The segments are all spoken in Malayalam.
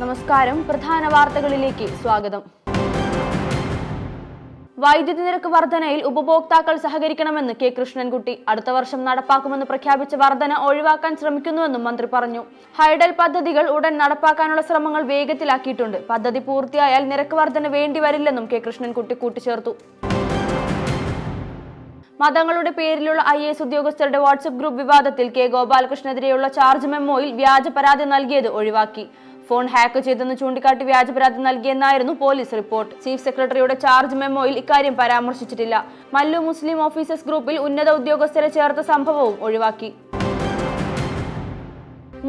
നമസ്കാരം. പ്രധാന വാർത്തകളിലേക്ക് സ്വാഗതം. വൈദ്യുതി നിരക്ക് വർധനയിൽ ഉപഭോക്താക്കൾ സഹകരിക്കണമെന്ന് കെ കൃഷ്ണൻകുട്ടി. അടുത്ത വർഷം നടപ്പാക്കുമെന്ന് പ്രഖ്യാപിച്ച വർധന ഒഴിവാക്കാൻ ശ്രമിക്കുന്നുവെന്നും മന്ത്രി പറഞ്ഞു. ഹൈഡൽ പദ്ധതികൾ ഉടൻ നടപ്പാക്കാനുള്ള ശ്രമങ്ങൾ വേഗത്തിലാക്കിയിട്ടുണ്ട്. പദ്ധതി പൂർത്തിയായാൽ നിരക്ക് വർധന വേണ്ടിവരില്ലെന്നും കെ കൃഷ്ണൻകുട്ടി കൂട്ടിച്ചേർത്തു. മതങ്ങളുടെ പേരിലുള്ള ഐ എസ് ഉദ്യോഗസ്ഥരുടെ വാട്സപ്പ് ഗ്രൂപ്പ് വിവാദത്തിൽ കെ ഗോപാലകൃഷ്ണനെതിരെയുള്ള ചാർജ് മെമ്മോയിൽ വ്യാജ പരാതി നൽകിയത് ഒഴിവാക്കി. ഫോൺ ഹാക്ക് ചെയ്തെന്ന് ചൂണ്ടിക്കാട്ടി വ്യാജ പരാതി നൽകിയെന്നായിരുന്നു പോലീസ് റിപ്പോർട്ട്. ചീഫ് സെക്രട്ടറിയുടെ ചാർജ് മെമ്മോയിൽ ഇക്കാര്യം പരാമർശിച്ചിട്ടില്ല. മല്ലു മുസ്ലിം ഓഫീസേഴ്സ് ഗ്രൂപ്പിൽ ഉന്നത ഉദ്യോഗസ്ഥരെ ചേർത്ത സംഭവവും ഒഴിവാക്കി.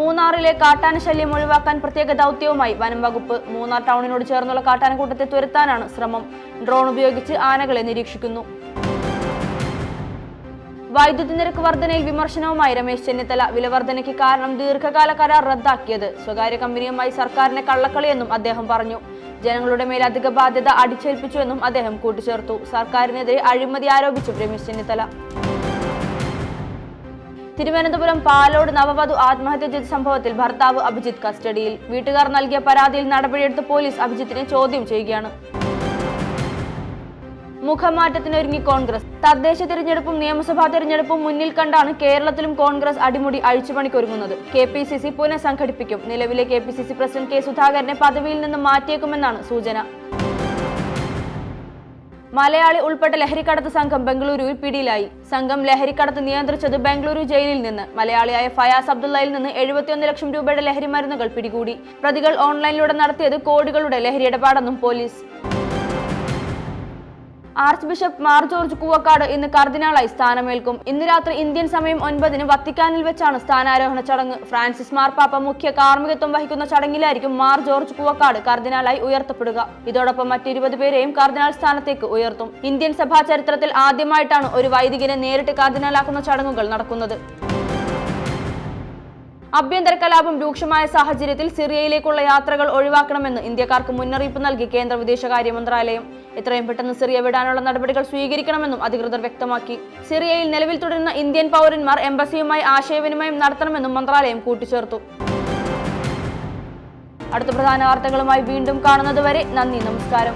മൂന്നാറിലെ കാട്ടാന ശല്യം ഒഴിവാക്കാൻ പ്രത്യേക ദൗത്യവുമായി വനം വകുപ്പ്. മൂന്നാർ ടൗണിനോട് ചേർന്നുള്ള കാട്ടാനക്കൂട്ടത്തെ തുരത്താനാണ് ശ്രമം. ഡ്രോൺ ഉപയോഗിച്ച് ആനകളെ നിരീക്ഷിക്കുന്നു. വൈദ്യുതി നിരക്ക് വർധനയിൽ വിമർശനവുമായി രമേശ് ചെന്നിത്തല. വിലവർധനയ്ക്ക് കാരണം ദീർഘകാല കരാർ റദ്ദാക്കിയത്. സ്വകാര്യ കമ്പനിയുമായി സർക്കാരിനെ കള്ളക്കളിയെന്നും അദ്ദേഹം പറഞ്ഞു. ജനങ്ങളുടെ മേൽ അധിക ബാധ്യത അടിച്ചേൽപ്പിച്ചുവെന്നും അദ്ദേഹം കൂട്ടിച്ചേർത്തു. സർക്കാരിനെതിരെ അഴിമതി ആരോപിച്ചു രമേശ് ചെന്നിത്തല. തിരുവനന്തപുരം പാലോട് നവവധു ആത്മഹത്യ ചെയ്ത സംഭവത്തിൽ ഭർത്താവ് അഭിജിത്ത് കസ്റ്റഡിയിൽ. വീട്ടുകാർ നൽകിയ പരാതിയിൽ നടപടിയെടുത്ത് പോലീസ് അഭിജിത്തിനെ ചോദ്യം ചെയ്യുകയാണ്. മുഖമാറ്റത്തിനൊരുങ്ങി കോൺഗ്രസ്. തദ്ദേശ തിരഞ്ഞെടുപ്പും നിയമസഭാ തിരഞ്ഞെടുപ്പും മുന്നിൽ കണ്ടാണ് കേരളത്തിലും കോൺഗ്രസ് അടിമുടി അഴിച്ചുപണിക്കൊരുങ്ങുന്നത്. കെ പി സി സി പുനഃസംഘടിപ്പിക്കും നിലവിലെ K P C C president K സുധാകരനെ പദവിയിൽ നിന്ന് മാറ്റിയേക്കുമെന്നാണ് സൂചന. മലയാളി ഉൾപ്പെട്ട ലഹരിക്കടത്ത് സംഘം ബംഗളൂരുവിൽ പിടിയിലായി. സംഘം ലഹരിക്കടത്ത് നിയന്ത്രിച്ചത് ബംഗളൂരു ജയിലിൽ നിന്ന്. മലയാളിയായ ഫയാസ് അബ്ദുള്ളയിൽ നിന്ന് എഴുപത്തിയൊന്ന് ലക്ഷം രൂപയുടെ ലഹരി മരുന്നുകൾ പിടികൂടി. പ്രതികൾ ഓൺലൈനിലൂടെ നടത്തിയത് കോടികളുടെ ലഹരി ഇടപാടെന്നും police. Archbishop Mar George Koovakad ഇന്ന് കർദിനാളായി സ്ഥാനമേൽക്കും. ഇന്ന് രാത്രി ഇന്ത്യൻ സമയം ഒൻപതിന് വത്തിക്കാനിൽ വെച്ചാണ് സ്ഥാനാരോഹണ ചടങ്ങ്. ഫ്രാൻസിസ് മാർപ്പാപ്പ മുഖ്യ കാർമ്മികത്വം വഹിക്കുന്ന ചടങ്ങിലായിരിക്കും മാർ ജോർജ് കൂവക്കാട് കർദിനാളായി ഉയർത്തപ്പെടുക. ഇതോടൊപ്പം മറ്റിരുപത് പേരെയും കർദിനാൾ സ്ഥാനത്തേക്ക് ഉയർത്തും. ഇന്ത്യൻ സഭാ ചരിത്രത്തിൽ ആദ്യമായിട്ടാണ് ഒരു വൈദികനെ നേരിട്ട് കർദിനാലാക്കുന്ന ചടങ്ങുകൾ നടക്കുന്നത്. ആഭ്യന്തര കലാപം രൂക്ഷമായ സാഹചര്യത്തിൽ സിറിയയിലേക്കുള്ള യാത്രകൾ ഒഴിവാക്കണമെന്ന് ഇന്ത്യക്കാർക്ക് മുന്നറിയിപ്പ് നൽകി കേന്ദ്ര വിദേശകാര്യ മന്ത്രാലയം. എത്രയും പെട്ടെന്ന് സിറിയ വിടാനുള്ള നടപടികൾ സ്വീകരിക്കണമെന്നും അധികൃതർ വ്യക്തമാക്കി. സിറിയയിൽ നിലവിൽ തുടരുന്ന ഇന്ത്യൻ പൗരന്മാർ എംബസിയുമായി ആശയവിനിമയം നടത്തണമെന്നും മന്ത്രാലയം കൂട്ടിച്ചേർത്തു. അടുത്ത പ്രധാന വാർത്തകളുമായി വീണ്ടും കാണുന്നതുവരെ നന്ദി നമസ്കാരം.